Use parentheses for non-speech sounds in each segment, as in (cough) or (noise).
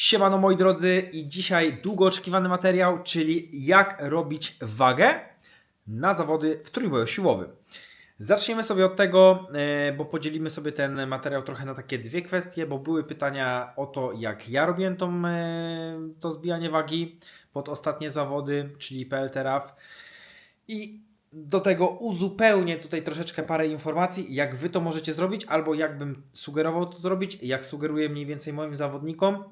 Siemano moi drodzy i dzisiaj długo oczekiwany materiał, czyli jak robić wagę na zawody w trójboju siłowym. Zaczniemy sobie od tego, e, bo podzielimy sobie ten materiał trochę na takie dwie kwestie, bo były pytania o to, jak ja robiłem tą, e, to zbijanie wagi pod ostatnie zawody, czyli PLTRAF. I do tego uzupełnię tutaj troszeczkę parę informacji, jak Wy to możecie zrobić, albo jakbym sugerował to zrobić, jak sugeruję mniej więcej moim zawodnikom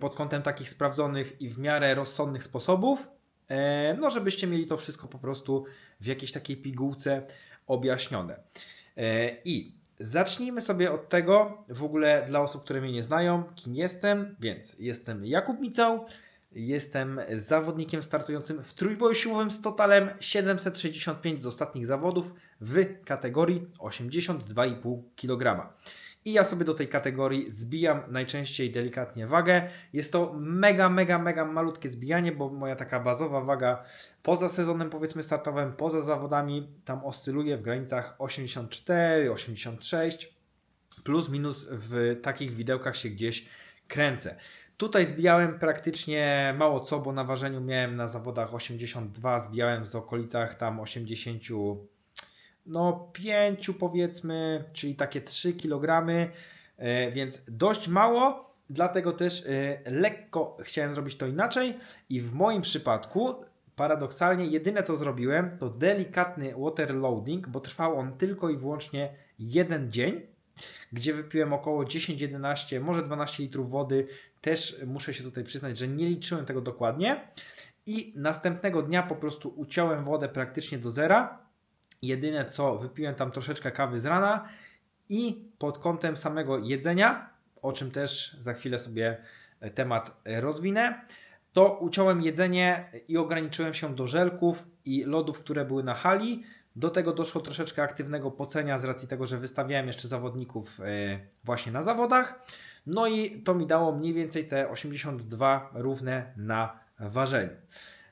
pod kątem takich sprawdzonych i w miarę rozsądnych sposobów, e, no żebyście mieli to wszystko po prostu w jakiejś takiej pigułce objaśnione. E, I zacznijmy sobie od tego, w ogóle dla osób, które mnie nie znają, kim jestem, więc jestem Jakub Micał, Jestem zawodnikiem startującym w trójboju siłowym z totalem 765 z ostatnich zawodów w kategorii 82,5 kg. I ja sobie do tej kategorii zbijam najczęściej delikatnie wagę. Jest to mega, mega, mega malutkie zbijanie, bo moja taka bazowa waga poza sezonem powiedzmy startowym, poza zawodami tam oscyluje w granicach 84, 86 plus minus w takich widełkach się gdzieś kręcę. Tutaj zbijałem praktycznie mało co, bo na ważeniu miałem na zawodach 82, zbijałem w okolicach tam 80, no 5 powiedzmy, czyli takie 3 kg, e, więc dość mało, dlatego też e, lekko chciałem zrobić to inaczej i w moim przypadku paradoksalnie jedyne co zrobiłem to delikatny water loading, bo trwał on tylko i wyłącznie jeden dzień gdzie wypiłem około 10-11, może 12 litrów wody. Też muszę się tutaj przyznać, że nie liczyłem tego dokładnie. I następnego dnia po prostu uciąłem wodę praktycznie do zera. Jedyne co, wypiłem tam troszeczkę kawy z rana i pod kątem samego jedzenia, o czym też za chwilę sobie temat rozwinę, to uciąłem jedzenie i ograniczyłem się do żelków i lodów, które były na hali. Do tego doszło troszeczkę aktywnego pocenia z racji tego, że wystawiałem jeszcze zawodników e, właśnie na zawodach. No i to mi dało mniej więcej te 82 równe na ważeniu.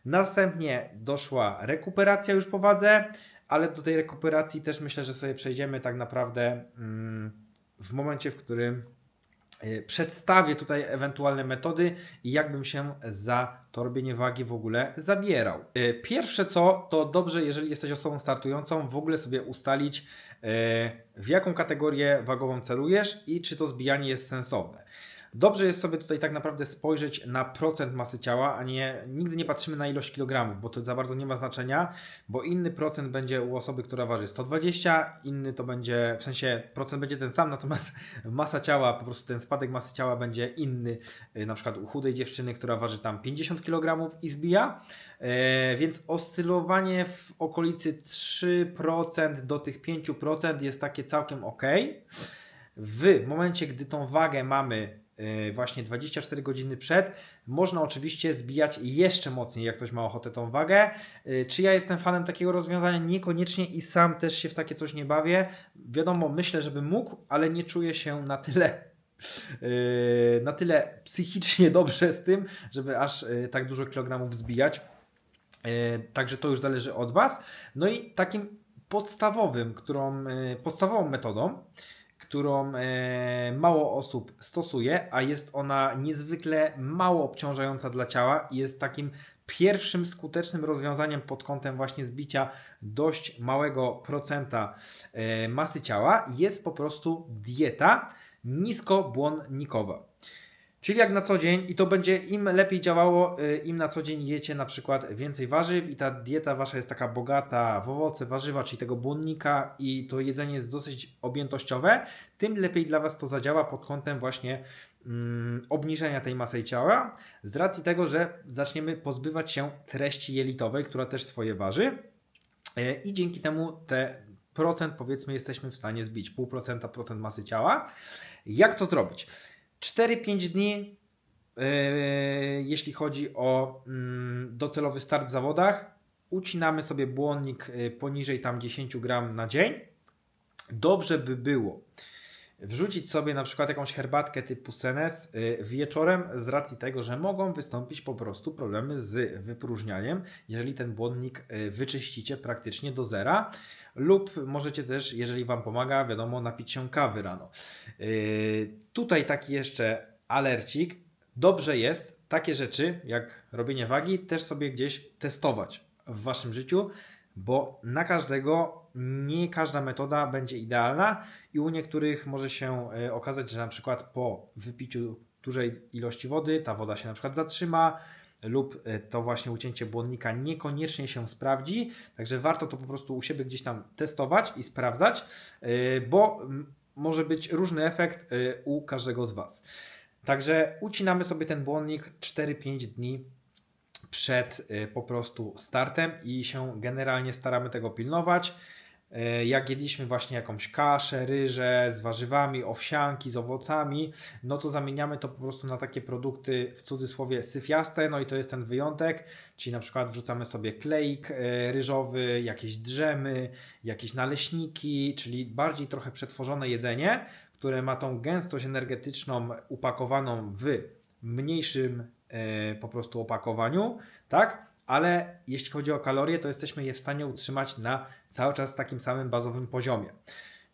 Następnie doszła rekuperacja już po wadze, ale do tej rekuperacji też myślę, że sobie przejdziemy tak naprawdę mm, w momencie, w którym e, przedstawię tutaj ewentualne metody i jakbym się za to robienie wagi w ogóle zabierał. E, Pierwsze co, to dobrze, jeżeli jesteś osobą startującą, w ogóle sobie ustalić, e, w jaką kategorię wagową celujesz i czy to zbijanie jest sensowne. Dobrze jest sobie tutaj tak naprawdę spojrzeć na procent masy ciała, a nie nigdy nie patrzymy na ilość kilogramów, bo to za bardzo nie ma znaczenia, bo inny procent będzie u osoby, która waży 120, inny to będzie, w sensie procent będzie ten sam, natomiast (laughs) masa ciała, po prostu ten spadek masy ciała będzie inny, y, na przykład u chudej dziewczyny, która waży tam 50 kg i zbija, E, więc oscylowanie w okolicy 3% do tych 5% jest takie całkiem ok. W momencie, gdy tą wagę mamy właśnie 24 godziny przed, można oczywiście zbijać jeszcze mocniej, jak ktoś ma ochotę tą wagę. E, Czy ja jestem fanem takiego rozwiązania? Niekoniecznie i sam też się w takie coś nie bawię. Wiadomo, myślę, żeby mógł, ale nie czuję się na tyle e, na tyle psychicznie (laughs) dobrze z tym, żeby aż e, tak dużo kilogramów zbijać. E, Także to już zależy od Was. No i takim podstawowym, którą, e, podstawową metodą, którą e, mało osób stosuje, a jest ona niezwykle mało obciążająca dla ciała i jest takim pierwszym skutecznym rozwiązaniem pod kątem właśnie zbicia dość małego procenta e, masy ciała, jest po prostu dieta niskobłonnikowa. Czyli jak na co dzień, i to będzie im lepiej działało, y, im na co dzień jecie na przykład więcej warzyw i ta dieta wasza jest taka bogata w owoce, warzywa, czyli tego błonnika i to jedzenie jest dosyć objętościowe, tym lepiej dla was to zadziała pod kątem właśnie mm, obniżenia tej masy ciała, z racji tego, że zaczniemy pozbywać się treści jelitowej, która też swoje waży y, i dzięki temu te procent powiedzmy jesteśmy w stanie zbić, pół procenta procent masy ciała. Jak to zrobić? 4-5 dni, yy, jeśli chodzi o mm, docelowy start w zawodach, ucinamy sobie błonnik yy, poniżej tam 10 gram na dzień. Dobrze by było wrzucić sobie na przykład jakąś herbatkę typu Senes yy, wieczorem z racji tego, że mogą wystąpić po prostu problemy z wypróżnianiem, jeżeli ten błonnik yy, wyczyścicie praktycznie do zera lub możecie też, jeżeli Wam pomaga, wiadomo, napić się kawy rano. Yy, tutaj taki jeszcze alercik. dobrze jest takie rzeczy, jak robienie wagi, też sobie gdzieś testować w waszym życiu, bo na każdego nie każda metoda będzie idealna i u niektórych może się e, okazać, że na przykład po wypiciu dużej ilości wody ta woda się na przykład zatrzyma lub e, to właśnie ucięcie błonnika niekoniecznie się sprawdzi, także warto to po prostu u siebie gdzieś tam testować i sprawdzać, e, bo może być różny efekt u każdego z Was. Także ucinamy sobie ten błonnik 4-5 dni przed po prostu startem i się generalnie staramy tego pilnować. E, jak jedliśmy właśnie jakąś kaszę, ryżę z warzywami, owsianki, z owocami, no to zamieniamy to po prostu na takie produkty w cudzysłowie syfiaste, no i to jest ten wyjątek, czyli na przykład wrzucamy sobie kleik e, ryżowy, jakieś drzemy, jakieś naleśniki, czyli bardziej trochę przetworzone jedzenie, które ma tą gęstość energetyczną upakowaną w mniejszym po prostu opakowaniu, tak? ale jeśli chodzi o kalorie, to jesteśmy je w stanie utrzymać na cały czas takim samym bazowym poziomie.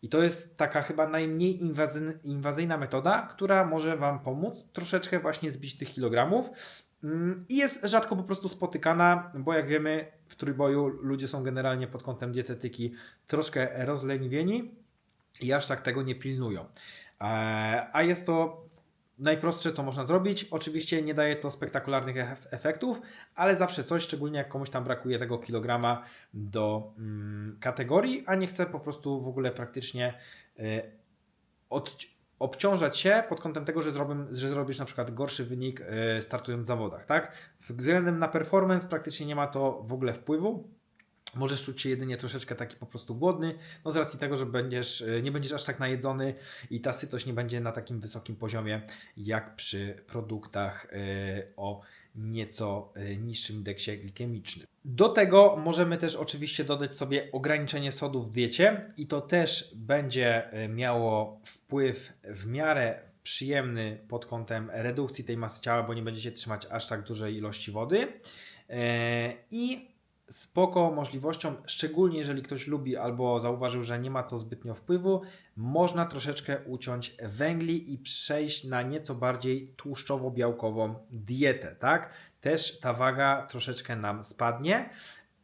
I to jest taka chyba najmniej inwazyjna metoda, która może Wam pomóc troszeczkę właśnie zbić tych kilogramów. Mm, I jest rzadko po prostu spotykana, bo jak wiemy, w trójboju ludzie są generalnie pod kątem dietetyki troszkę rozleniwieni i aż tak tego nie pilnują. E, a jest to najprostsze, co można zrobić. Oczywiście nie daje to spektakularnych efektów, ale zawsze coś, szczególnie jak komuś tam brakuje tego kilograma do mm, kategorii, a nie chce po prostu w ogóle praktycznie y, od, obciążać się pod kątem tego, że, zrobię, że zrobisz na przykład gorszy wynik y, startując w zawodach. Tak? Względem na performance praktycznie nie ma to w ogóle wpływu. Możesz czuć się jedynie troszeczkę taki po prostu głodny, no z racji tego, że będziesz, e, nie będziesz aż tak najedzony i ta sytość nie będzie na takim wysokim poziomie jak przy produktach e, o nieco e, niższym indeksie glikemicznym. Do tego możemy też oczywiście dodać sobie ograniczenie sodu w diecie i to też będzie miało wpływ w miarę przyjemny pod kątem redukcji tej masy ciała, bo nie będziecie trzymać aż tak dużej ilości wody. I spoko możliwością, szczególnie jeżeli ktoś lubi albo zauważył, że nie ma to zbytnio wpływu, można troszeczkę uciąć węgli i przejść na nieco bardziej tłuszczowo-białkową dietę, tak? Też ta waga troszeczkę nam spadnie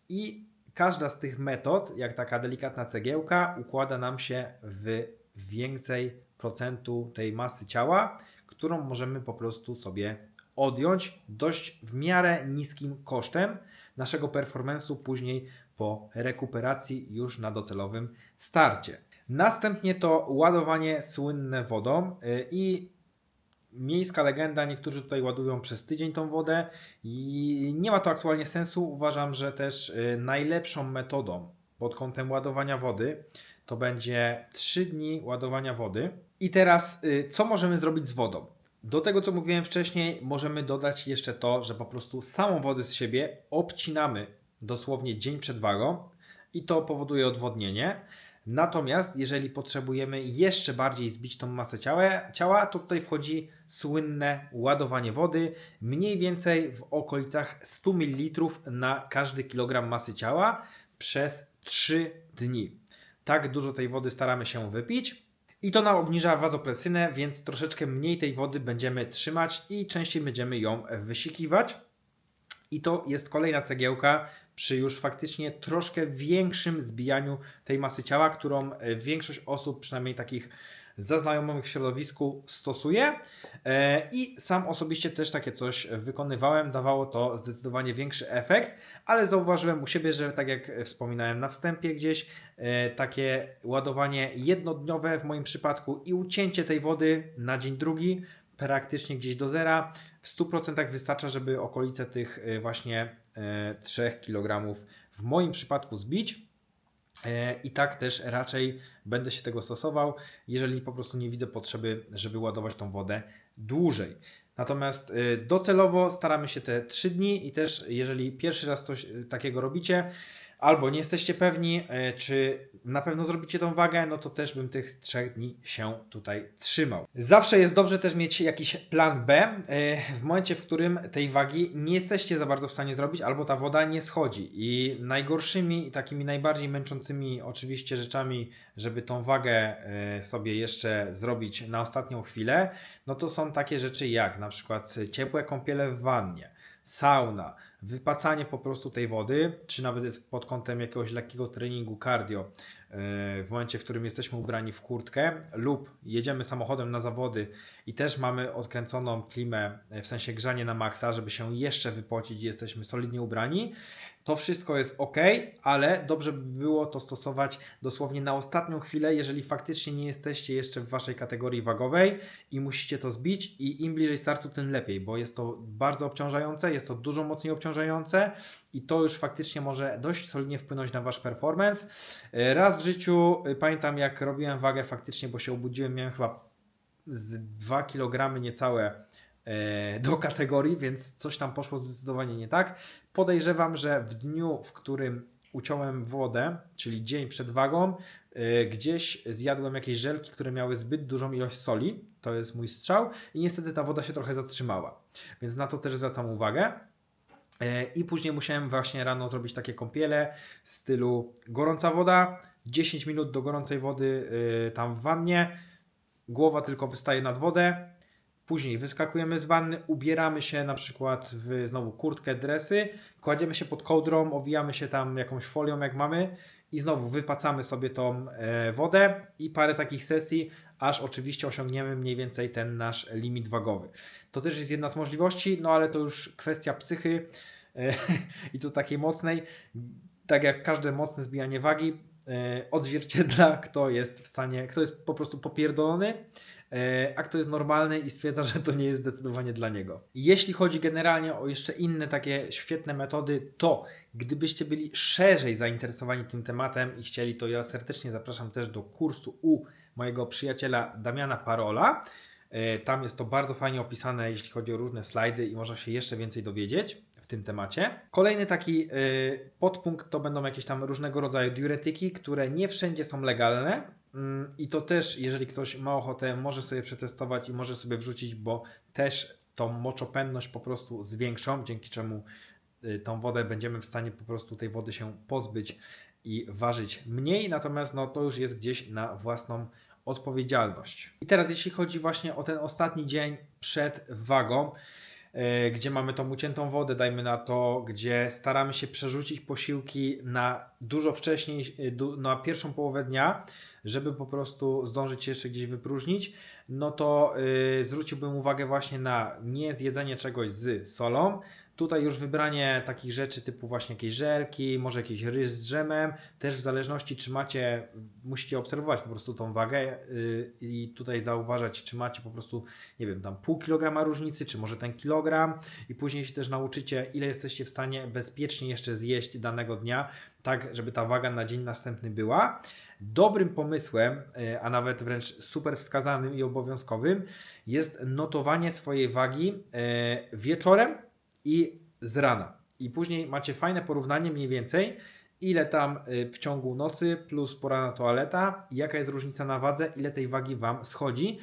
i każda z tych metod, jak taka delikatna cegiełka, układa nam się w więcej procentu tej masy ciała, którą możemy po prostu sobie odjąć dość w miarę niskim kosztem naszego performance'u później po rekuperacji już na docelowym starcie. Następnie to ładowanie słynne wodą y, i miejska legenda, niektórzy tutaj ładują przez tydzień tą wodę i nie ma to aktualnie sensu. Uważam, że też y, najlepszą metodą pod kątem ładowania wody to będzie 3 dni ładowania wody. I teraz y, co możemy zrobić z wodą? Do tego, co mówiłem wcześniej, możemy dodać jeszcze to, że po prostu samą wodę z siebie obcinamy dosłownie dzień przed wagą i to powoduje odwodnienie. Natomiast jeżeli potrzebujemy jeszcze bardziej zbić tą masę ciała, ciała, to tutaj wchodzi słynne ładowanie wody, mniej więcej w okolicach 100 ml na każdy kilogram masy ciała przez 3 dni. Tak dużo tej wody staramy się wypić. I to nam obniża wazopresynę, więc troszeczkę mniej tej wody będziemy trzymać i częściej będziemy ją wysikiwać. I to jest kolejna cegiełka przy już faktycznie troszkę większym zbijaniu tej masy ciała, którą większość osób, przynajmniej takich zaznajomych w środowisku stosuje e, i sam osobiście też takie coś wykonywałem. Dawało to zdecydowanie większy efekt, ale zauważyłem u siebie, że tak jak wspominałem na wstępie gdzieś, e, takie ładowanie jednodniowe w moim przypadku i ucięcie tej wody na dzień drugi praktycznie gdzieś do zera w 100% wystarcza, żeby okolice tych e, właśnie 3 kg w moim przypadku zbić. E, I tak też raczej będę się tego stosował, jeżeli po prostu nie widzę potrzeby, żeby ładować tą wodę dłużej. Natomiast e, docelowo staramy się te 3 dni i też jeżeli pierwszy raz coś e, takiego robicie, albo nie jesteście pewni, e, czy na pewno zrobicie tą wagę, no to też bym tych trzech dni się tutaj trzymał. Zawsze jest dobrze też mieć jakiś plan B, e, w momencie, w którym tej wagi nie jesteście za bardzo w stanie zrobić, albo ta woda nie schodzi. I najgorszymi, takimi najbardziej męczącymi oczywiście rzeczami, żeby tą wagę e, sobie jeszcze zrobić na ostatnią chwilę, no to są takie rzeczy jak na przykład ciepłe kąpiele w wannie, sauna, wypacanie po prostu tej wody, czy nawet pod kątem jakiegoś lekkiego treningu cardio, e, w momencie, w którym jesteśmy ubrani w kurtkę, lub jedziemy samochodem na zawody i też mamy odkręconą klimę, e, w sensie grzanie na maksa, żeby się jeszcze wypocić i jesteśmy solidnie ubrani, to wszystko jest ok, ale dobrze by było to stosować dosłownie na ostatnią chwilę, jeżeli faktycznie nie jesteście jeszcze w waszej kategorii wagowej i musicie to zbić i im bliżej startu, tym lepiej, bo jest to bardzo obciążające, jest to dużo mocniej obciążające i to już faktycznie może dość solidnie wpłynąć na wasz performance. Raz w życiu y, pamiętam jak robiłem wagę faktycznie, bo się obudziłem, miałem chyba z 2 kg niecałe do kategorii, więc coś tam poszło zdecydowanie nie tak. Podejrzewam, że w dniu, w którym uciąłem wodę, czyli dzień przed wagą, yy, gdzieś zjadłem jakieś żelki, które miały zbyt dużą ilość soli. To jest mój strzał. I niestety ta woda się trochę zatrzymała. Więc na to też zwracam uwagę. Yy, I później musiałem właśnie rano zrobić takie kąpiele w stylu gorąca woda, 10 minut do gorącej wody tam w wannie, głowa tylko wystaje nad wodę, Później wyskakujemy z wanny, ubieramy się na przykład w znowu kurtkę, dresy, kładziemy się pod kołdrą, owijamy się tam jakąś folią jak mamy i znowu wypacamy sobie tą e, wodę i parę takich sesji, aż oczywiście osiągniemy mniej więcej ten nasz limit wagowy. To też jest jedna z możliwości, no ale to już kwestia psychy e, (laughs) i to takiej mocnej. Tak jak każde mocne zbijanie wagi, e, odzwierciedla, kto jest w stanie, kto jest po prostu popierdolony a kto jest normalny i stwierdza, że to nie jest zdecydowanie dla niego. Jeśli chodzi generalnie o jeszcze inne takie świetne metody, to gdybyście byli szerzej zainteresowani tym tematem i chcieli, to ja serdecznie zapraszam też do kursu u mojego przyjaciela Damiana Parola. E, tam jest to bardzo fajnie opisane, jeśli chodzi o różne slajdy i można się jeszcze więcej dowiedzieć w tym temacie. Kolejny taki e, podpunkt to będą jakieś tam różnego rodzaju diuretyki, które nie wszędzie są legalne, I to też, jeżeli ktoś ma ochotę, może sobie przetestować i może sobie wrzucić, bo też tą moczopędność po prostu zwiększą, dzięki czemu y, tą wodę będziemy w stanie po prostu tej wody się pozbyć i ważyć mniej, natomiast no, to już jest gdzieś na własną odpowiedzialność. I teraz jeśli chodzi właśnie o ten ostatni dzień przed wagą, gdzie mamy tą uciętą wodę, dajmy na to, gdzie staramy się przerzucić posiłki na dużo wcześniej, y, na pierwszą połowę dnia, żeby po prostu zdążyć się jeszcze gdzieś wypróżnić, no to yy, zwróciłbym uwagę właśnie na nie zjedzenie czegoś z solą. Tutaj już wybranie takich rzeczy typu właśnie jakieś żelki, może jakiś ryż z dżemem, też w zależności czy macie, musicie obserwować po prostu tą wagę yy, i tutaj zauważać czy macie po prostu, nie wiem, tam pół kilograma różnicy, czy może ten kilogram i później się też nauczycie ile jesteście w stanie bezpiecznie jeszcze zjeść danego dnia, tak żeby ta waga na dzień następny była. Dobrym pomysłem, e, a nawet wręcz super wskazanym i obowiązkowym jest notowanie swojej wagi e, wieczorem i z rana. I później macie fajne porównanie mniej więcej, ile tam e, w ciągu nocy plus pora na toaleta, jaka jest różnica na wadze, ile tej wagi Wam schodzi.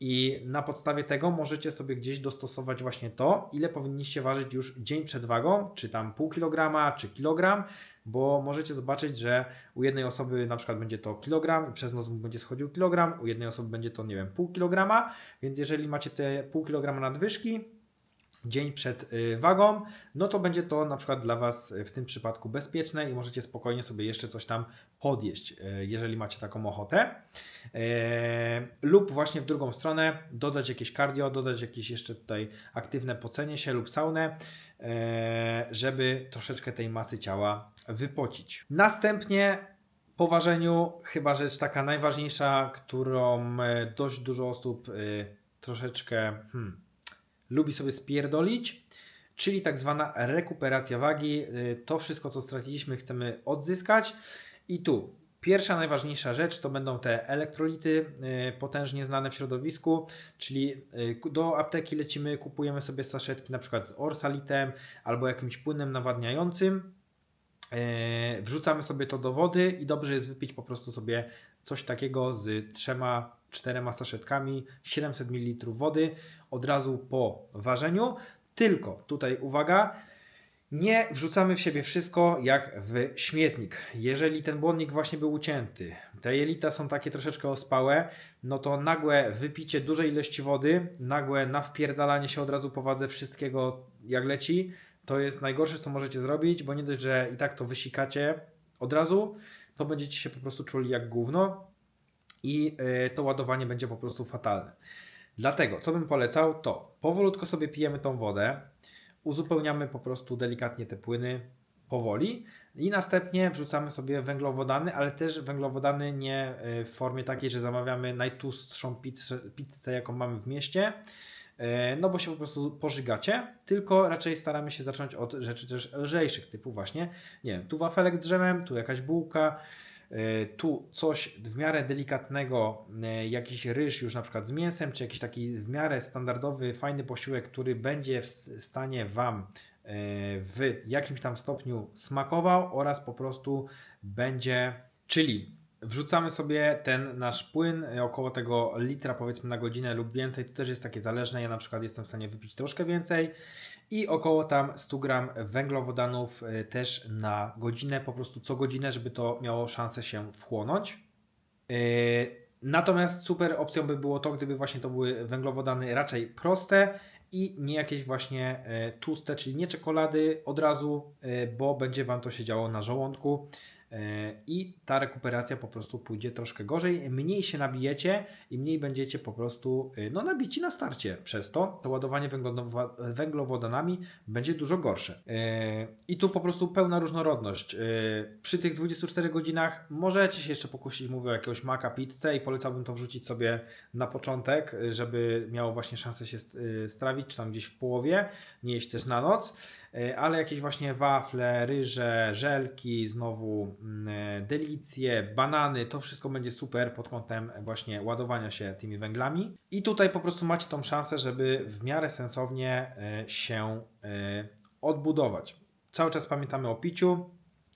I na podstawie tego możecie sobie gdzieś dostosować właśnie to, ile powinniście ważyć już dzień przed wagą, czy tam pół kilograma, czy kilogram, bo możecie zobaczyć, że u jednej osoby na przykład będzie to kilogram i przez noc będzie schodził kilogram, u jednej osoby będzie to, nie wiem, pół kilograma, więc jeżeli macie te pół kilograma nadwyżki, dzień przed y, wagą, no to będzie to na przykład dla Was w tym przypadku bezpieczne i możecie spokojnie sobie jeszcze coś tam podjeść, y, jeżeli macie taką ochotę. Lub właśnie w drugą stronę dodać jakieś cardio, dodać jakieś jeszcze tutaj aktywne pocenie się lub saunę, żeby troszeczkę tej masy ciała wypocić. Następnie po ważeniu chyba rzecz taka najważniejsza, którą dość dużo osób troszeczkę hmm, lubi sobie spierdolić, czyli tak zwana rekuperacja wagi. Y, to wszystko, co straciliśmy, chcemy odzyskać. I tu pierwsza, najważniejsza rzecz to będą te elektrolity y, potężnie znane w środowisku, czyli y, do apteki lecimy, kupujemy sobie saszetki na przykład z orsalitem albo jakimś płynem nawadniającym. wrzucamy sobie to do wody i dobrze jest wypić po prostu sobie coś takiego z trzema, czterema saszetkami 700 ml wody od razu po ważeniu. Tylko tutaj uwaga, nie wrzucamy w siebie wszystko jak w śmietnik. Jeżeli ten błonnik właśnie był ucięty, te jelita są takie troszeczkę ospałe, no to nagłe wypicie dużej ilości wody, nagłe nawpierdalanie się od razu po wadze wszystkiego jak leci, to jest najgorsze co możecie zrobić, bo nie dość, że i tak to wysikacie od razu, to będziecie się po prostu czuli jak gówno i y, to ładowanie będzie po prostu fatalne. Dlatego, co bym polecał, to powolutko sobie pijemy tą wodę, uzupełniamy po prostu delikatnie te płyny powoli i następnie wrzucamy sobie węglowodany, ale też węglowodany nie y, w formie takiej, że zamawiamy najtłustszą pizzę, pizzę jaką mamy w mieście, y, no bo się po prostu pożygacie, tylko raczej staramy się zacząć od rzeczy też lżejszych, typu właśnie, nie wiem, tu wafelek drzemem, tu jakaś bułka, tu coś w miarę delikatnego, y, jakiś ryż już na przykład z mięsem, czy jakiś taki w miarę standardowy, fajny posiłek, który będzie w stanie Wam y, w jakimś tam stopniu smakował oraz po prostu będzie, czyli wrzucamy sobie ten nasz płyn, około tego litra powiedzmy na godzinę lub więcej, to też jest takie zależne, ja na przykład jestem w stanie wypić troszkę więcej i około tam 100 gram węglowodanów y, też na godzinę, po prostu co godzinę, żeby to miało szansę się wchłonąć. Yy, Natomiast super opcją by było to, gdyby właśnie to były węglowodany raczej proste i nie jakieś właśnie e, tłuste, czyli nie czekolady od razu, bo będzie Wam to się działo na żołądku i ta rekuperacja po prostu pójdzie troszkę gorzej. Mniej się nabijecie i mniej będziecie po prostu e, no, nabici na starcie. Przez to to ładowanie węglowo- węglowodanami będzie dużo gorsze. E, I tu po prostu pełna różnorodność. E, Przy tych 24 godzinach możecie się jeszcze pokusić, mówię o jakiegoś maka, pizzę i polecałbym to wrzucić sobie na początek, e, żeby miało właśnie szansę się st- e, strawić, czy tam gdzieś w połowie, nie jeść też na noc, E, ale jakieś właśnie wafle, ryże, żelki, znowu e, delicje, banany, to wszystko będzie super pod kątem właśnie ładowania się tymi węglami. I tutaj po prostu macie tą szansę, żeby w miarę sensownie e, się e, odbudować. Cały czas pamiętamy o piciu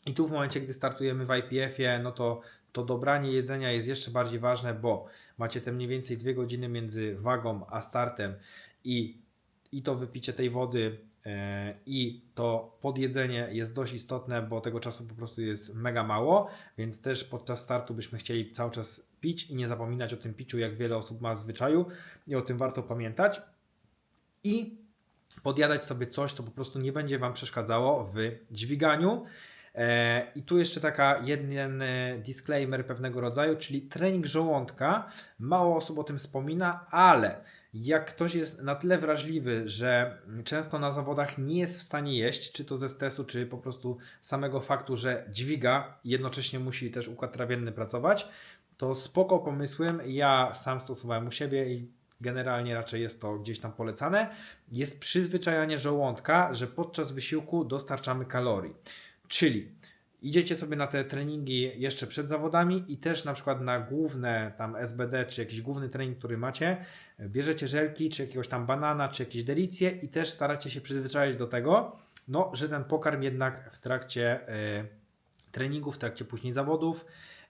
i tu w momencie, gdy startujemy w IPF-ie, no to to dobranie jedzenia jest jeszcze bardziej ważne, bo macie te mniej więcej dwie godziny między wagą a startem i, i to wypicie tej wody e, i to podjedzenie jest dość istotne, bo tego czasu po prostu jest mega mało, więc też podczas startu byśmy chcieli cały czas pić i nie zapominać o tym piciu, jak wiele osób ma w zwyczaju i o tym warto pamiętać. I podjadać sobie coś, co po prostu nie będzie Wam przeszkadzało w dźwiganiu. E, I tu jeszcze taka jeden e, disclaimer pewnego rodzaju, czyli trening żołądka. Mało osób o tym wspomina, ale jak ktoś jest na tyle wrażliwy, że często na zawodach nie jest w stanie jeść, czy to ze stresu, czy po prostu samego faktu, że dźwiga, jednocześnie musi też układ trawienny pracować, to spoko pomysłem. Ja sam stosowałem u siebie i generalnie raczej jest to gdzieś tam polecane. Jest przyzwyczajanie żołądka, że podczas wysiłku dostarczamy kalorii. Czyli idziecie sobie na te treningi jeszcze przed zawodami i też na przykład na główne tam SBD, czy jakiś główny trening, który macie, bierzecie żelki, czy jakiegoś tam banana, czy jakieś delicje i też staracie się przyzwyczaić do tego, no, że ten pokarm jednak w trakcie e, treningu, w trakcie później zawodów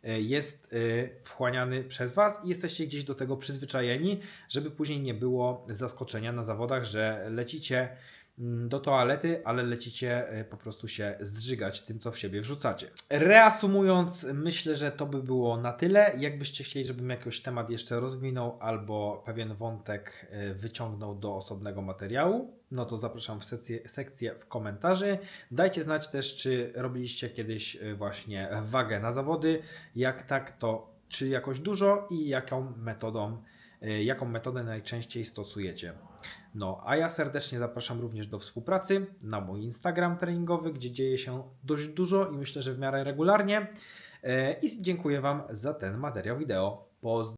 e, jest e, wchłaniany przez Was i jesteście gdzieś do tego przyzwyczajeni, żeby później nie było zaskoczenia na zawodach, że lecicie do toalety, ale lecicie e, po prostu się zżygać tym, co w siebie wrzucacie. Reasumując, myślę, że to by było na tyle. Jakbyście chcieli, żebym jakiś temat jeszcze rozwinął albo pewien wątek e, wyciągnął do osobnego materiału, no to zapraszam w sekcję, sekcję w komentarzy. Dajcie znać też, czy robiliście kiedyś e, właśnie wagę na zawody. Jak tak, to czy jakoś dużo i jaką metodą, jaką metodę najczęściej stosujecie. No, a ja serdecznie zapraszam również do współpracy na mój Instagram treningowy, gdzie dzieje się dość dużo i myślę, że w miarę regularnie. E, I dziękuję Wam za ten materiał wideo. Poz